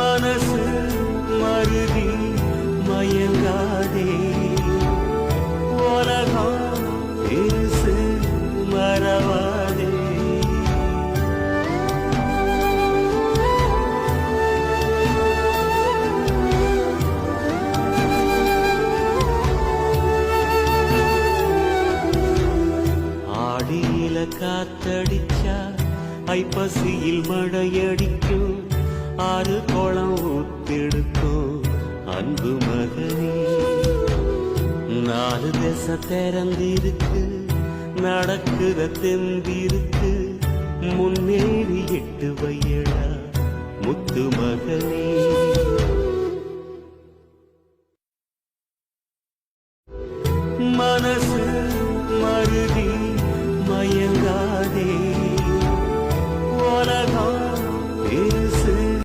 மனசு மருதி மயங்காதே. உலகம் பெருசு மறவாதே. ஆடியில காத்தடிச்சா ஐப்பசியில் மழையடிக்கும் ஆறு குளம் ஒத்தெடுத்தோ அன்பு மகனே நாலு திசை திறந்திருக்கு. நடக்கிற தெந்திருக்கு முன்னேறி எட்டு வையடா முத்து மகனே. மனசு